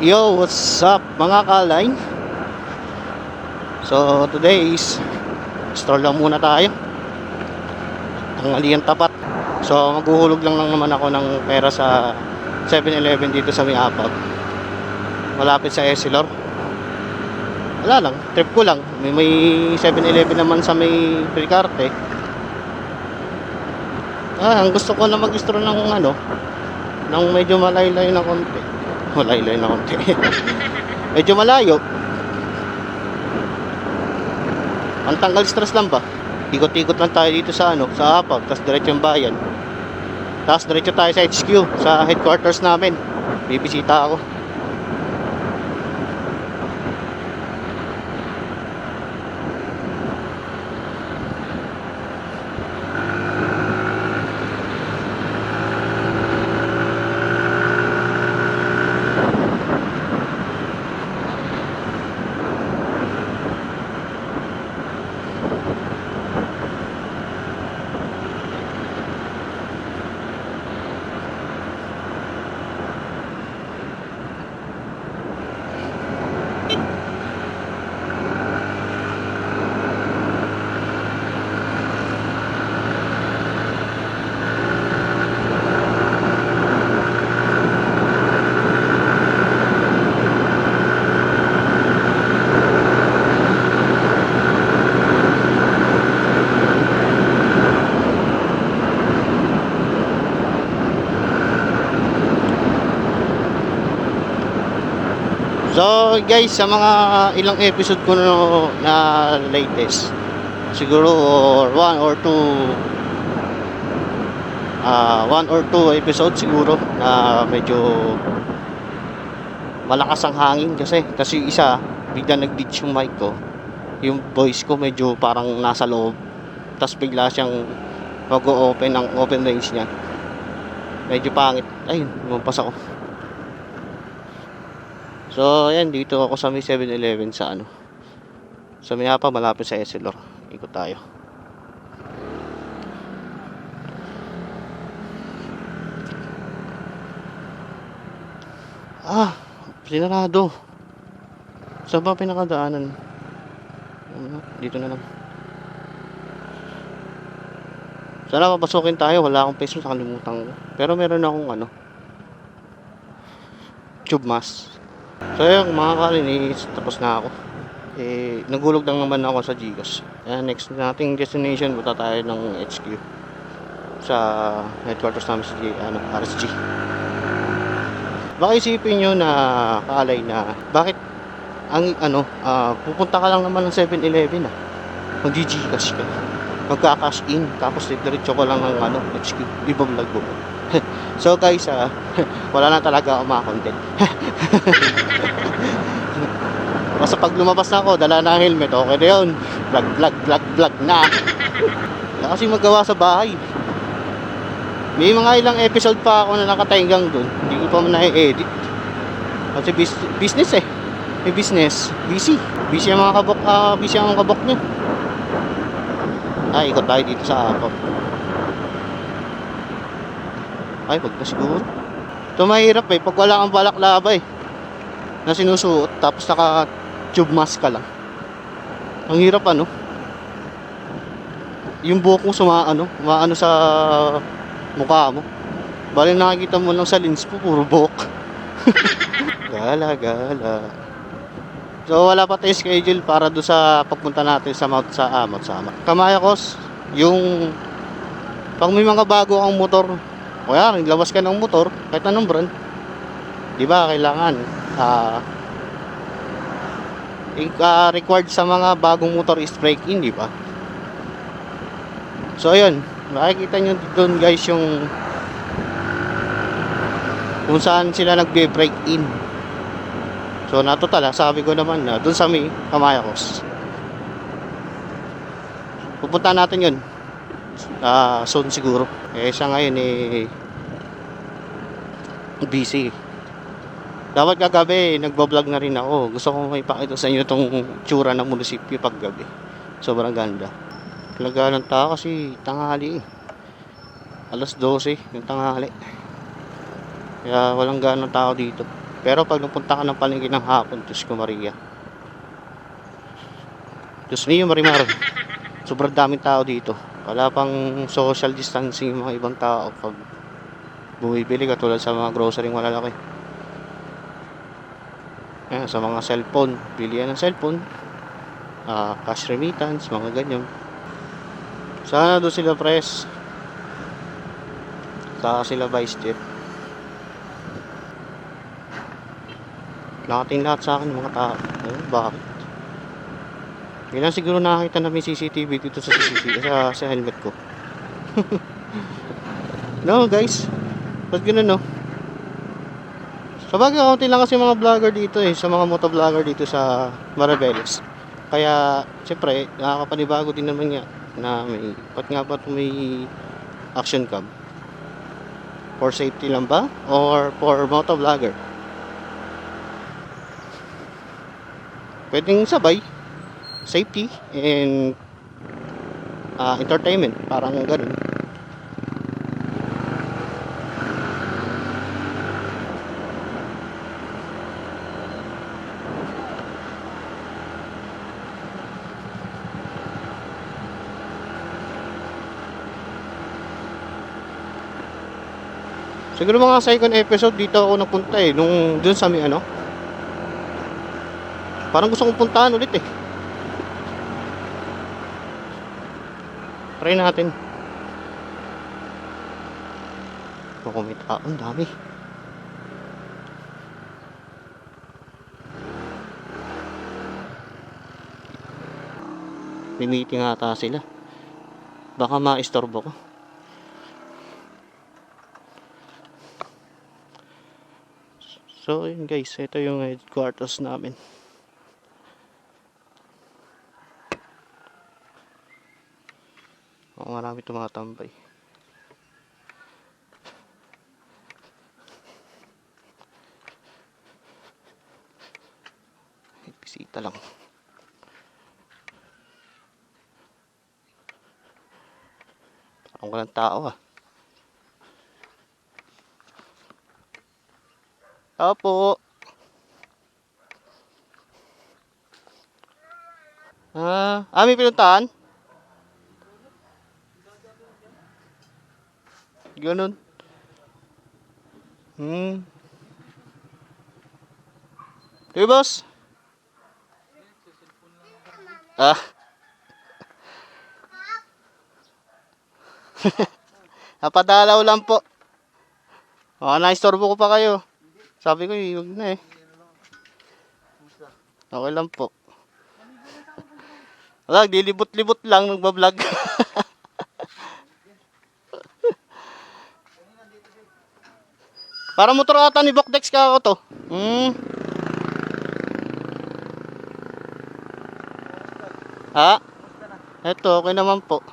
Yo, what's up mga kaline? So, today is stroll lang muna tayo. Tanghalian tapat. So, maghuhulog lang, lang naman ako ng pera sa 7-Eleven dito sa Miapag. Malapit sa Esilor. Wala lang, trip ko lang. May, may 7-Eleven naman sa may Precarte. Ah, ang gusto ko na mag-stroll ng ano, ng medyo malayo-layo na konti. Malayo-layo na konti. medyo malayo. Ang tanggal stress lang ba? Ikot-ikot lang tayo dito sa ano, sa Apag, tapos diretso yung bayan. Tapos diretso tayo sa HQ, sa headquarters namin. Bibisita ako. So guys, sa mga ilang episode ko na latest, siguro or one or two ah one or two episode siguro na medyo malakas ang hangin kasi kasi isa bigla nag-ditch yung mic ko. Yung voice ko medyo parang nasa loob. Tapos bigla siyang mag-open ang open range niya. Medyo pangit. Ay lumampas ako So, ayan, dito ako sa may 7-Eleven sa ano. Sa may hapa, malapit sa Esilor. Ikot tayo. Ah, sinarado. Saan ba pinakadaanan? Ano, Dito na lang. Sana papasukin tayo. Wala akong peso sa kalimutan ko. Pero meron akong ano. Tube mask. So yun, mga kalinis, tapos na ako. Eh, nagulog lang naman ako sa Gcash. Kaya next nating destination, punta tayo ng HQ. Sa headquarters namin sa ano, RSG. Baka isipin nyo na kaalay na bakit ang ano, ah, pupunta ka lang naman ng 7-Eleven ah. Mag-Gcash ka. Magka-cash in. Tapos diretso ko lang ng ano, HQ. Iba-vlog ko. so guys, ah, wala na talaga ako mga content. Basta pag lumabas na ako, dala na ang helmet, okay na yun. Vlog, vlog, vlog, vlog na. Kasi magawa sa bahay. May mga ilang episode pa ako na nakatainggang dun. Hindi ko pa man na-edit. Kasi business eh. May business. Busy. Busy ang mga kabok, ah, busy ang mga kabok nyo. Ay, ikot tayo dito sa ako. Ay, wag na siguro. Ito mahirap eh, pag wala kang balaklava eh. Na sinusuot, tapos naka tube mask ka lang. Ang hirap ano. Yung buhok mo sumaano, maano sa mukha mo. Bali nakikita mo lang sa lens mo, puro buhok. gala, gala. So wala pa tayong schedule para do sa pagpunta natin sa Mount sa ah, Mount Sama. Kamayakos, yung pag may mga bago ang motor, o yan, lawas ka ng motor, kahit anong brand, di ba, kailangan, i- ah, required sa mga bagong motor is brake in, di ba? So, ayun, makikita nyo doon guys yung kung saan sila nagbe-break in. So, natutal, ah, sabi ko naman na doon sa may Kamayakos. Pupunta natin yun. Ah, soon siguro. Eh, siya ngayon eh busy. Dapat kagabi, nagbablog na rin ako. Gusto ko may pakita sa inyo itong tsura ng munisipyo pag gabi. Sobrang ganda. Talaga ng tao kasi tanghali. Alas 12 yung tanghali. Kaya walang ganang tao dito. Pero pag napunta ka ng palengke ng hapon, Diyos ko Maria. Diyos mio Marimar. Sobrang daming tao dito. Wala pang social distancing yung mga ibang tao pag bumibili katulad sa mga grocery malalaki. Ayan, sa mga cellphone, pili yan ng cellphone, ah, cash remittance, mga ganyan. Sana doon sila press. Saka sila vice jet. Nakating lahat sa akin mga tao. Ayun, bakit? Yun siguro nakakita namin CCTV dito sa CCTV, sa, sa helmet ko. no, guys. Ba't ganun, no? Sa bagay, kaunti lang kasi mga vlogger dito eh, sa mga motovlogger dito sa Marabeles. Kaya, siyempre, nakakapanibago din naman nga na may, ba't nga ba ito may action cam? For safety lang ba? Or for motovlogger? Pwedeng sabay. Safety and ah, entertainment. Parang ganun. Siguro mga second episode dito ako napunta eh. Nung dun sa may ano. Parang gusto kong puntahan ulit eh. Try natin. Tao. Ang dami. May meeting ata sila. Baka ma-istorbo ko. So, yun guys. Ito yung headquarters namin. Oo, marami tumatambay. Bisita lang. Parang walang tao ah. Opo. Ah, ah, may pinuntahan? Ganun. Hmm. Hey, boss. Ah. Napadalaw lang po. Baka naistorbo ko pa kayo. Sabi ko, huwag na eh. Okay lang po. Wala, dilibot-libot lang, nagbablog. Para motor ata ni Bokdex ka ako to. Hmm. Ha? Eto, okay naman po.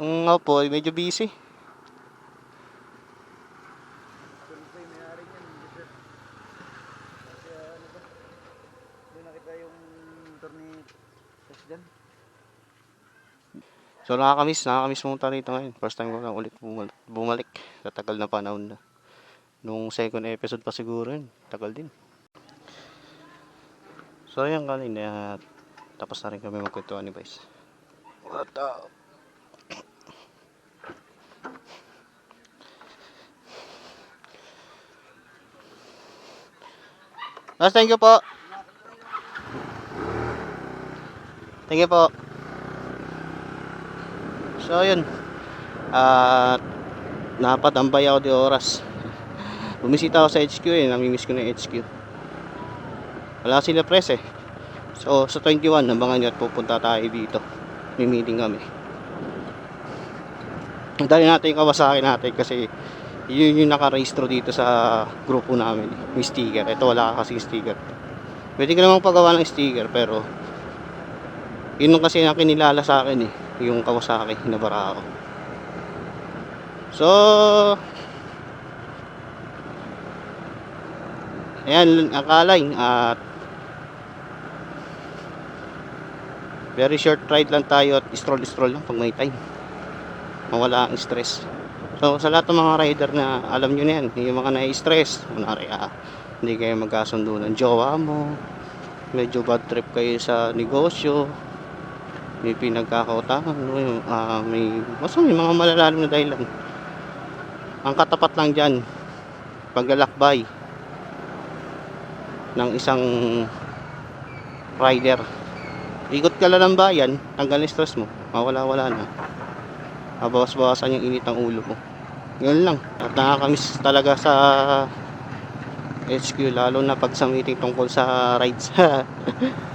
Mm, nga po, medyo busy. So nakakamiss, nakakamiss pumunta rito ngayon. First time ko lang ulit bumalik, bumalik sa tagal na panahon na. Nung second episode pa siguro yun, tagal din. So ayan kanina, tapos na rin kami magkwentuhan ni Vice. What up? Mas thank you po. Thank you po. So, yun. At napatambay ako di oras. Bumisita ako sa HQ eh. Namimiss ko na HQ. Wala sila press eh. So, sa 21, nabangan nyo at pupunta tayo dito. May meeting kami. Dali natin yung Kawasaki natin kasi yun yung nakarehistro dito sa grupo namin. May sticker. Ito wala kasi sticker. Pwede ka namang pagawa ng sticker pero yun kasi na kinilala sa akin eh. Yung Kawasaki na Barao so ayan akalay at very short ride lang tayo at stroll stroll lang pag may time. Mawala ang stress. So sa lahat ng mga rider na alam nyo na yan, yung mga nai-stress, kunwari ah, hindi kayo magkasundo ng jowa mo, medyo bad trip kayo sa negosyo, may pinagkakautangan, no, yung, ah, may, basta may mga malalalim na dahilan. Ang katapat lang dyan, paglalakbay ng isang rider. Ikot ka lang ng bayan, tanggal yung stress mo, mawala-wala na. Mabawas-bawasan yung init ng ulo mo. Yun lang. At nakakamiss talaga sa HQ, lalo na pag sa meeting tungkol sa rides.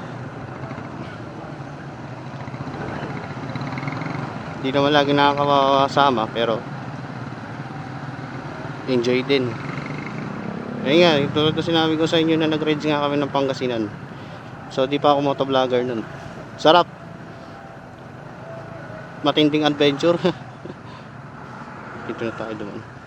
Hindi naman lagi nakakasama, pero enjoy din. Ayun nga, tulad na sinabi ko sa inyo na nag-rides nga kami ng Pangasinan. So, di pa ako motovlogger nun. Sarap! Matinding adventure. Dito na tayo duman.